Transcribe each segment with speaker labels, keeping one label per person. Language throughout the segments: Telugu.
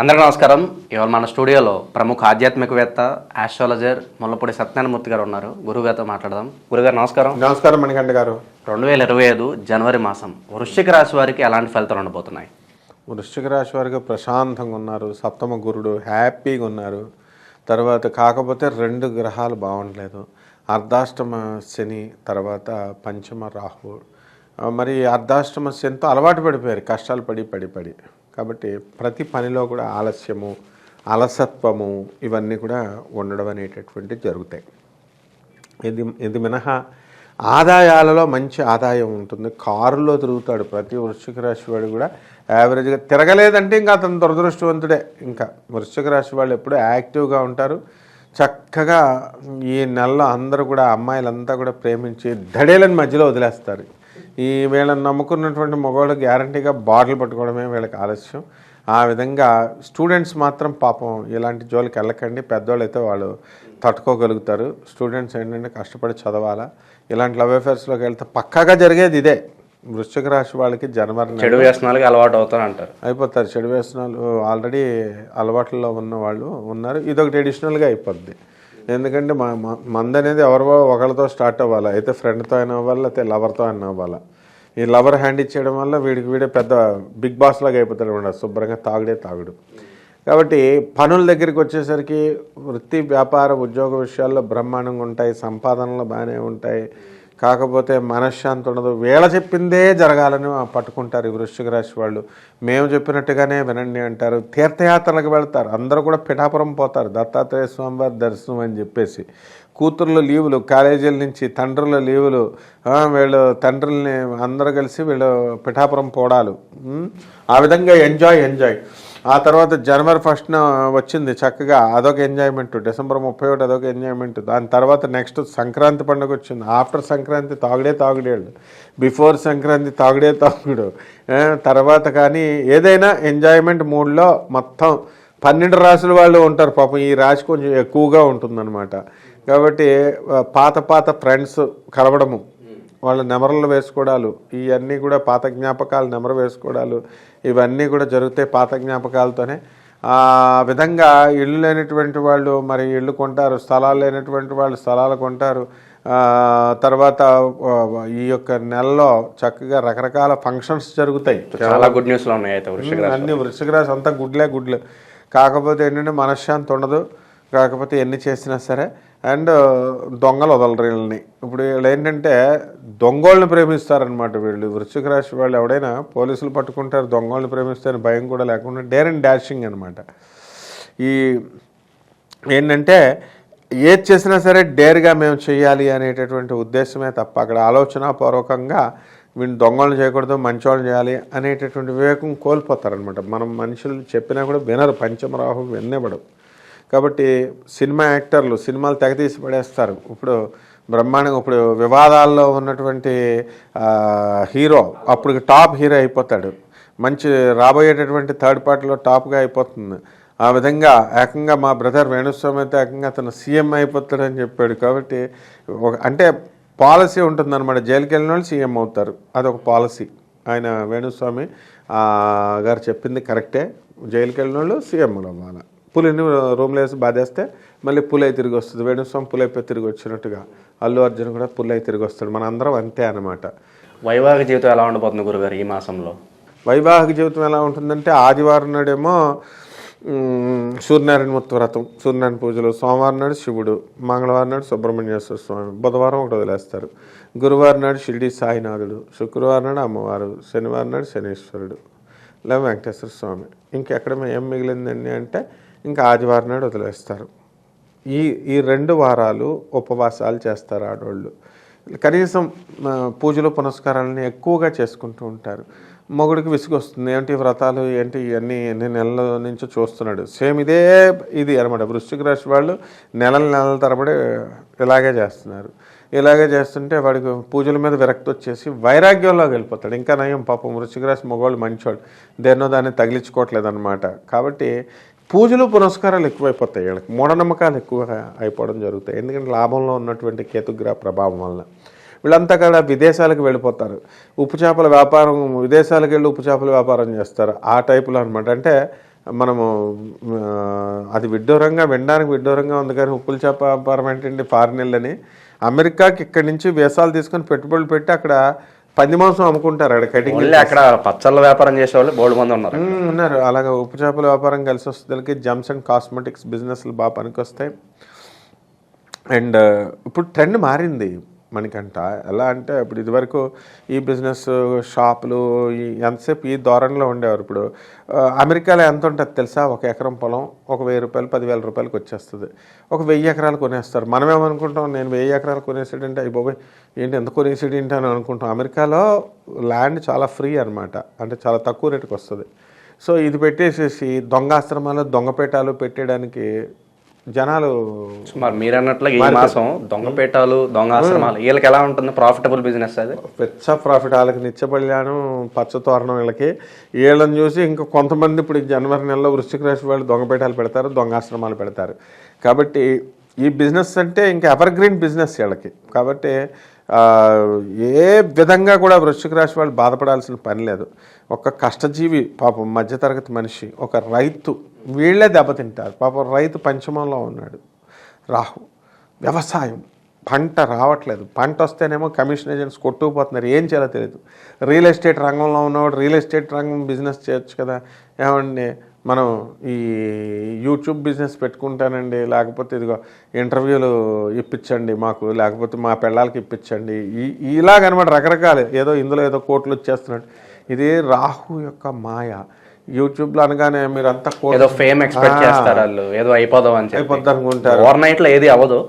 Speaker 1: అందరికీ నమస్కారం. ఇవాళ మన స్టూడియోలో ప్రముఖ ఆధ్యాత్మికవేత్త ఆస్ట్రాలజర్ ముల్లపూడి సత్యనారాయణమూర్తి గారు ఉన్నారు. గురువుగారితో మాట్లాడదాం. గురుగారు నమస్కారం.
Speaker 2: నమస్కారం మణికంఠ గారు.
Speaker 1: రెండు వేల ఇరవై ఐదు జనవరి మాసం వృశ్చిక రాశి వారికి ఎలాంటి ఫలితాలు ఉండబోతున్నాయి?
Speaker 2: వృశ్చిక రాశి వారికి ప్రశాంతంగా ఉన్నారు. సప్తమ గురుడు హ్యాపీగా ఉన్నారు. తర్వాత కాకపోతే రెండు గ్రహాలు బాగుండలేదు. అర్ధాష్టమ శని తర్వాత పంచమ రాహు మరి అర్ధాష్టమ శనితో అలవాటు పడిపోయారు. కష్టాలు పడి పడి పడి. కాబట్టి ప్రతి పనిలో కూడా ఆలస్యము అలసత్వము ఇవన్నీ కూడా ఉండడం అనేటటువంటి జరుగుతాయి. ఇది ఇది మినహా ఆదాయాలలో మంచి ఆదాయం ఉంటుంది. కారులో తిరుగుతాడు. ప్రతి వృశ్చిక రాశి వాడు కూడా యావరేజ్గా తిరగలేదంటే ఇంకా అతను దురదృష్టవంతుడే. ఇంకా వృశ్చిక రాశి వాళ్ళు ఎప్పుడూ యాక్టివ్గా ఉంటారు. చక్కగా ఈ నెలలో అందరూ కూడా అమ్మాయిలంతా కూడా ప్రేమించి ధడేలని మధ్యలో వదిలేస్తారు. ఈ వీళ్ళని నమ్ముకున్నటువంటి మగవాళ్ళు గ్యారంటీగా బాటిల్ పట్టుకోవడమే వీళ్ళకి ఆలస్యం. ఆ విధంగా స్టూడెంట్స్ మాత్రం పాపం ఇలాంటి జోలికి వెళ్ళకండి. పెద్దవాళ్ళు అయితే వాళ్ళు తట్టుకోగలుగుతారు. స్టూడెంట్స్ ఏంటంటే కష్టపడి చదవాలా. ఇలాంటి లవ్ అఫేర్స్లోకి వెళ్తే పక్కాగా జరిగేది ఇదే. వృశ్చిక రాశి వాళ్ళకి జనవరి
Speaker 1: చెడు వ్యసనాలకి అలవాటు అవుతారు అంటారు.
Speaker 2: అయిపోతారు. చెడు వ్యసనాలు ఆల్రెడీ అలవాట్లలో ఉన్న వాళ్ళు ఉన్నారు. ఇదొకటి ఎడిషనల్గా అయిపోద్ది. ఎందుకంటే మా మంద అనేది ఎవరివో ఒకరితో స్టార్ట్ అవ్వాలి. అయితే ఫ్రెండ్తో అయినా అవ్వాలి లేకపోతే లవర్తో అయినా అవ్వాలి. ఈ లవర్ హ్యాండ్ ఇచ్చేయడం వల్ల వీడికి వీడే పెద్ద బిగ్ బాస్ లాగా అయిపోతాడు అనమాట శుభ్రంగా తాగుడే తాగుడు. కాబట్టి పనుల దగ్గరికి వచ్చేసరికి వృత్తి వ్యాపార ఉద్యోగ విషయాల్లో బ్రహ్మాండంగా ఉంటాయి సంపాదనలు బాగానే ఉంటాయి. కాకపోతే మనశ్శాంతి ఉండదు. వేళ చెప్పిందే జరగాలని పట్టుకుంటారు ఈ వృశ్చిక రాశి వాళ్ళు. మేము చెప్పినట్టుగానే వినండి అంటారు. తీర్థయాత్రలకు వెళ్తారు. అందరూ కూడా పిఠాపురం పోతారు. దత్తాత్రేయ స్వామివారి దర్శనం అని చెప్పేసి. కూతుర్ల లీవులు కాలేజీల నుంచి తండ్రుల లీవులు వీళ్ళు తండ్రుల్ని అందరూ కలిసి వీళ్ళు పిఠాపురం పోడాలు. ఆ విధంగా ఎంజాయ్ ఎంజాయ్. ఆ తర్వాత జనవరి ఫస్ట్న వచ్చింది చక్కగా అదొక ఎంజాయ్మెంట్ డిసెంబర్ ముప్పై ఒకటి అదొక ఎంజాయ్మెంట్ దాని తర్వాత నెక్స్ట్ సంక్రాంతి పండుగ వచ్చింది. ఆఫ్టర్ సంక్రాంతి తాగుడే తాగుడేళ్ళు. బిఫోర్ సంక్రాంతి తాగుడే తాగుడు. తర్వాత కానీ ఏదైనా ఎంజాయ్మెంట్ మూడ్లో మొత్తం పన్నెండు రాసుల వాళ్ళు ఉంటారు. పాపం ఈ రాశి కొంచెం ఎక్కువగా ఉంటుందన్నమాట. కాబట్టి పాత పాత ఫ్రెండ్స్ కలవడము వాళ్ళ నెమరలు వేసుకోవడాలు ఇవన్నీ కూడా పాత జ్ఞాపకాలు నెమరు వేసుకోవడాలు ఇవన్నీ కూడా జరుగుతాయి పాత జ్ఞాపకాలతోనే. ఆ విధంగా ఇల్లు లేనటువంటి వాళ్ళు మరి ఇల్లు కొంటారు స్థలాలు లేనటువంటి వాళ్ళు స్థలాలు కొంటారు. తర్వాత ఈ యొక్క నెలలో చక్కగా రకరకాల ఫంక్షన్స్ జరుగుతాయి.
Speaker 1: చాలా గుడ్ న్యూస్లు ఉన్నాయి అయితే
Speaker 2: అన్ని రాశి అంతా గుడ్లే గుడ్లు. కాకపోతే ఏంటంటే మనశ్శాంతి ఉండదు. కాకపోతే ఎన్ని చేసినా సరే అండ్ దొంగలు వదలరు వీళ్ళని ఇప్పుడు వీళ్ళు ఏంటంటే దొంగోళ్ళని ప్రేమిస్తారనమాట వీళ్ళు. వృశ్చిక రాశి వాళ్ళు ఎవడైనా పోలీసులు పట్టుకుంటారు దొంగోళ్ళని ప్రేమిస్తారు భయం కూడా లేకుండా డేర్ అండ్ డాషింగ్ అనమాట ఈ ఏంటంటే ఏది చేసినా సరే డేర్గా మేము చేయాలి అనేటటువంటి ఉద్దేశమే తప్ప అక్కడ ఆలోచనాపూర్వకంగా వీళ్ళు దొంగలను చేయకూడదు మంచోళ్ళని చేయాలి అనేటటువంటి వివేకం కోల్పోతారనమాట మనం మనుషులు చెప్పినా కూడా వినరు పంచమరాహు విన్నబడు కాబట్టి సినిమా యాక్టర్లు సినిమాలు తెగతీసి పడేస్తారు. ఇప్పుడు బ్రహ్మాండంగా ఇప్పుడు వివాదాల్లో ఉన్నటువంటి హీరో అప్పుడు టాప్ హీరో అయిపోతాడు. మంచి రాబోయేటటువంటి థర్డ్ పార్టీలో టాప్గా అయిపోతుంది. ఆ విధంగా ఏకంగా మా బ్రదర్ వేణుస్వామి అయితే ఏకంగా అతను సీఎం అయిపోతాడని చెప్పాడు కాబట్టి ఒక అంటే పాలసీ ఉంటుందన్నమాట. జైలుకి వెళ్ళిన వాళ్ళు సీఎం అవుతారు. అదొక పాలసీ. ఆయన వేణుస్వామి గారు చెప్పింది కరెక్టే. జైలుకి వెళ్ళిన వాళ్ళు సీఎంలు అవ్వాలి. పులిని రూమ్లో వేసి బాధేస్తే మళ్ళీ పులి తిరిగి వస్తుంది. వేణుస్వామి పులి అయిపోయి తిరిగి వచ్చినట్టుగా అల్లు అర్జున్ కూడా పులి అయి తిరిగి వస్తాడు. మన అందరం అంతే అనమాట
Speaker 1: వైవాహిక జీవితం ఎలా ఉండబోతుంది గురుగారు ఈ మాసంలో?
Speaker 2: వైవాహిక జీవితం ఎలా ఉంటుందంటే ఆదివారం నాడేమో మ్, సూర్యనారాయణమూర్తి వ్రతం సూర్యనారాయణ పూజలు. సోమవారం నాడు శివుడు మంగళవారం నాడు సుబ్రహ్మణ్యేశ్వర స్వామి బుధవారం ఒకటి వదిలేస్తారు. గురువారం నాడు షిరిడి సాయినాథుడు శుక్రవారం నాడు అమ్మవారు శనివారం నాడు శనీశ్వరుడు లేదా వెంకటేశ్వర స్వామి. ఇంకెక్కడ ఏం మిగిలిందండి అంటే ఇంకా ఆదివారం నాడు వదిలేస్తారు. ఈ ఈ రెండు వారాలు ఉపవాసాలు చేస్తారు ఆడవాళ్ళు కనీసం పూజలు పునస్కారాలని ఎక్కువగా చేసుకుంటూ ఉంటారు. మొగుడికి విసుగు వస్తుంది ఏంటి వ్రతాలు? ఏంటి ఇవన్నీ ఎన్ని నెలల నుంచి చూస్తున్నాడు? సేమ్ ఇదే ఇది అనమాట. వృశ్చిక రాశి వాళ్ళు నెలల నెలల తరబడి ఇలాగే చేస్తున్నారు. ఇలాగే చేస్తుంటే వాడికి పూజల మీద విరక్తి వచ్చేసి వైరాగ్యంలోకి వెళ్ళిపోతాడు. ఇంకా నయం పాపం. వృశ్చిక రాశి మగవాళ్ళు మంచివాడు దేన్నో దాన్ని తగిలించుకోవట్లేదు అనమాట కాబట్టి పూజలు పునస్కారాలు ఎక్కువైపోతాయి వీళ్ళకి. మూఢనమ్మకాలు ఎక్కువగా అయిపోవడం జరుగుతాయి. ఎందుకంటే లాభంలో ఉన్నటువంటి కేతుగ్రహ ప్రభావం వల్ల వీళ్ళంతా కూడా విదేశాలకు వెళ్ళిపోతారు. ఉప్పు చేపల వ్యాపారం విదేశాలకు వెళ్ళి ఉప్పు చేపల వ్యాపారం చేస్తారు. ఆ టైపులో అనమాట అంటే మనము అది విడ్డూరంగా వినడానికి విడ్డూరంగా ఉంది కానీ ఉప్పుల చేప వ్యాపారం ఏంటండి? ఫారిన్ వెళ్ళని. అమెరికాకి ఇక్కడి నుంచి వేసాలు తీసుకొని పెట్టుబడులు పెట్టి అక్కడ పంది మాంసం అమ్ముకుంటారు అక్కడ కటింగ్
Speaker 1: అక్కడ పచ్చళ్ళ వ్యాపారం చేసే వాళ్ళు బోల్డ్ మంది ఉన్నారు.
Speaker 2: ఉన్నారు. అలాగే ఉప్పు చేపల వ్యాపారం కలిసి వస్తుంది జమ్స్ అండ్ కాస్మెటిక్స్ బిజినెస్లు బాగా పనికొస్తాయి. అండ్ ఇప్పుడు ట్రెండ్ మారింది. మనకంట ఎలా అంటే ఇప్పుడు ఇదివరకు ఈ బిజినెస్ షాపులు ఈ ఎంతసేపు ఈ ధోరణిలో ఉండేవారు. ఇప్పుడు అమెరికాలో ఎంత ఉంటుంది తెలుసా? ఒక ఎకరం పొలం ఒక వెయ్యి రూపాయలు పదివేల రూపాయలకి వచ్చేస్తుంది. ఒక వెయ్యి ఎకరాలు కొనేస్తారు. మనం ఏమనుకుంటాం నేను వెయ్యి ఎకరాలు కొనేసాడంటే అయ్యి బాబాయ్ ఏంటి ఎంత కొనేసాడు ఏంటి అని అనుకుంటాం. అమెరికాలో ల్యాండ్ చాలా ఫ్రీ అనమాట అంటే చాలా తక్కువ రేటుకి వస్తుంది సో ఇది పెట్టేసేసి దొంగ ఆశ్రమాలు దొంగపేటాలు పెట్టేయడానికి జనాలు
Speaker 1: మరి మీరు అన్నట్లు ఈ మాసం దొంగపేటాలు దొంగ ఆశ్రమాలు వీళ్ళకి ఎలా ఉంటుంది ప్రాఫిటబుల్ బిజినెస్ అది.
Speaker 2: పెచ్చ ప్రాఫిట్ వాళ్ళకి నిత్యబల్యాను పచ్చతోరణం వీళ్ళకి. వీళ్ళని చూసి ఇంకా కొంతమంది ఇప్పుడు జనవరి నెలలో వృశ్చిక రాశి వాళ్ళు దొంగపేటాలు పెడతారు దొంగాశ్రమాలు పెడతారు. కాబట్టి ఈ బిజినెస్ అంటే ఇంకా ఎవర్ గ్రీన్ బిజినెస్ వీళ్ళకి. కాబట్టి ఏ విధంగా కూడా వృశ్చిక రాశి వాళ్ళు బాధపడాల్సిన పని లేదు. ఒక కష్టజీవి పాపం మధ్యతరగతి మనిషి ఒక రైతు వీళ్ళే దెబ్బతింటారు. పాపం రైతు పంచమంలో ఉన్నాడు. రాహు వ్యవసాయం పంట రావట్లేదు. పంట వస్తేనేమో కమిషన్ ఏజెంట్స్ కొట్టుకుపోతున్నారు. ఏం చేయాలో తెలియదు రియల్ ఎస్టేట్ రంగంలో ఉన్నవాడు రియల్ ఎస్టేట్ రంగం బిజినెస్ చేయొచ్చు కదా. ఏమండి మనం ఈ యూట్యూబ్ బిజినెస్ పెట్టుకుంటానండి. లేకపోతే ఇదిగో ఇంటర్వ్యూలు ఇప్పించండి మాకు. లేకపోతే మా పిల్లలకి ఇప్పించండి. ఈ ఇలాగనమాట రకరకాలు. ఏదో ఇందులో ఏదో కోట్లు వచ్చేస్తున్నట్టు ఇది రాహు యొక్క మాయ. యూట్యూబ్లో అనగానే మీరంతా కోట్లు
Speaker 1: ఏదో ఫేమ్ ఎక్స్పెక్ట్ చేస్తారు వాళ్ళు. ఏదో అయిపోదాం అని చెప్పి.
Speaker 2: అయిపోద్ది అనుకుంటారు.
Speaker 1: ఓవర్ నైట్లో ఏది అవ్వదు.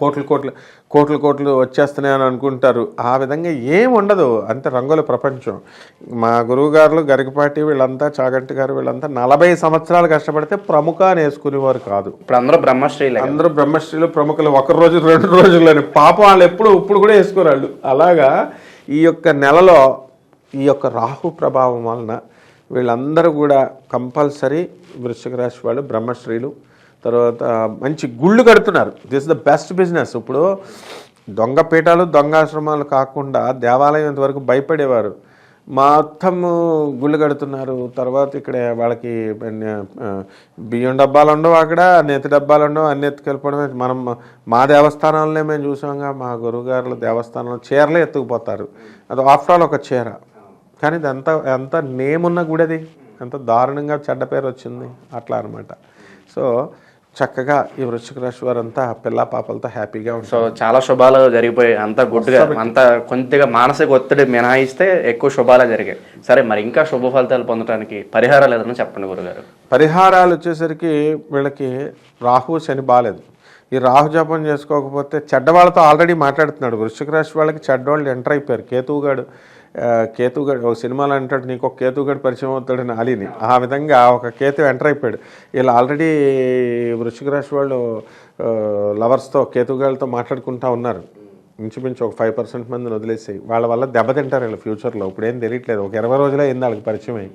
Speaker 2: కోట్లు కోట్లు కోట్లు కోట్లు వచ్చేస్తున్నాయి అని అనుకుంటారు. ఆ విధంగా ఏం ఉండదు. అంతే రంగుల ప్రపంచం. మా గురువు గారు గరికపాటి వీళ్ళంతా చాగంటి గారు వీళ్ళంతా నలభై సంవత్సరాలు కష్టపడితే ప్రముఖ అని వేసుకునేవారు కాదు.
Speaker 1: ఇప్పుడు అందరూ బ్రహ్మశ్రీలే
Speaker 2: అందరూ బ్రహ్మశ్రీలు ప్రముఖులు. ఒక రోజు రెండు రోజుల్లోనే పాపం వాళ్ళు ఎప్పుడు ఇప్పుడు కూడా వేసుకోరాళ్ళు. అలాగా ఈ యొక్క నెలలో ఈ యొక్క రాహు ప్రభావం వలన వీళ్ళందరూ కూడా కంపల్సరీ వృశ్చిక రాశి వాళ్ళు బ్రహ్మశ్రీలు తర్వాత మంచి గుళ్ళు కడుతున్నారు. దిస్ ద బెస్ట్ బిజినెస్ ఇప్పుడు దొంగ పీఠాలు దొంగాశ్రమాలు కాకుండా దేవాలయం ఇంతవరకు భయపడేవారు. మొత్తము గుళ్ళు కడుతున్నారు. తర్వాత ఇక్కడ వాళ్ళకి బియ్యం డబ్బాలు ఉండవు అక్కడ నెత్తి డబ్బాలు ఉండవు అన్ని ఎత్తుకెళ్ళిపోవడమే. మనం మా దేవస్థానాలనే మేము చూసాంగా మా గురువుగారుల దేవస్థానంలో చీరలే ఎత్తుకుపోతారు. అది ఆఫ్టర్ ఆల్ ఒక చీర. కానీ ఇది ఎంత ఎంత నేమ్ ఉన్న గుడి అది ఎంత దారుణంగా చెడ్డ పేరు వచ్చింది. అట్లా అనమాట సో చక్కగా ఈ వృశ్చిక రాశి వారంతా పిల్ల పాపలతో హ్యాపీగా ఉంటారు.
Speaker 1: సో చాలా శుభాలు జరిగిపోయాయి. అంత గుడ్గా అంత కొద్దిగా మానసిక ఒత్తిడి మినహాయిస్తే ఎక్కువ శుభాలే జరిగాయి. సరే మరి ఇంకా శుభ ఫలితాలు పొందడానికి పరిహారాలు ఏదైనా చెప్పండి గురుగారు.
Speaker 2: పరిహారాలు వచ్చేసరికి వీళ్ళకి రాహు శని బాగాలేదు. ఈ రాహు జపం చేసుకోకపోతే చెడ్డవాళ్ళతో ఆల్రెడీ మాట్లాడుతున్నాడు. వృశ్చిక రాశి వాళ్ళకి చెడ్డవాళ్ళు ఎంటర్ అయిపోయారు. కేతువుగాడు కేతుగడ్ ఒక సినిమాలో అంటాడు నీకు ఒక కేతుగడ్ పరిచయం అవుతాడని అలీని. ఆ విధంగా ఒక కేతు ఎంటర్ అయిపోయాడు. వీళ్ళు ఆల్రెడీ వృషిక రాశి వాళ్ళు లవర్స్తో కేతుగాళ్ళతో మాట్లాడుకుంటా ఉన్నారు. ఇంచుమించు ఒక ఫైవ్ పర్సెంట్ మందిని వదిలేసి వాళ్ళ వల్ల దెబ్బతింటారు వీళ్ళు ఫ్యూచర్లో. ఇప్పుడు ఏం తెలియట్లేదు. ఒక ఇరవై రోజులే అయింది వాళ్ళకి పరిచయం అయ్యి.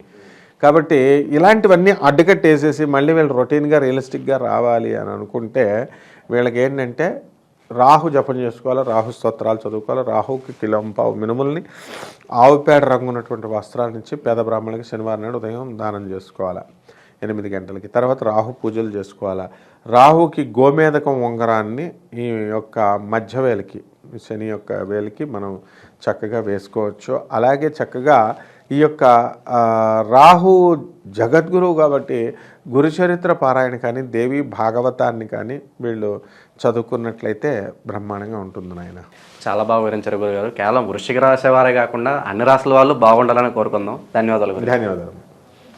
Speaker 2: కాబట్టి ఇలాంటివన్నీ అడ్డుకట్టేసేసి మళ్ళీ వీళ్ళు రొటీన్గా రియలిస్టిక్గా రావాలి అని అనుకుంటే వీళ్ళకి ఏంటంటే రాహు జపం చేసుకోవాలి రాహు స్తోత్రాలు చదువుకోవాలి రాహుకి కిలంపావు మినుముల్ని ఆవు పేడ రంగు ఉన్నటువంటి వస్త్రాల నుంచి పేద బ్రాహ్మణులకి శనివారం నాడు ఉదయం దానం చేసుకోవాలి ఎనిమిది గంటలకి. తర్వాత రాహు పూజలు చేసుకోవాలా. రాహుకి గోమేదకం ఉంగరాన్ని ఈ యొక్క మధ్య వేలికి శని యొక్క వేలికి మనం చక్కగా వేసుకోవచ్చు. అలాగే చక్కగా ఈ యొక్క రాహు జగద్గురువు కాబట్టి గురుచరిత్ర పారాయణ కానీ దేవి భాగవతాన్ని కానీ వీళ్ళు చదువుకున్నట్లయితే బ్రహ్మాండంగా ఉంటుంది నాయన.
Speaker 1: చాలా బాగా వివరించారు గురుగారు. కేవలం వృశ్చిక రాశి వారే కాకుండా అన్ని రాశుల వాళ్ళు బాగుండాలని కోరుకుందాం. ధన్యవాదాలు
Speaker 2: ధన్యవాదాలు.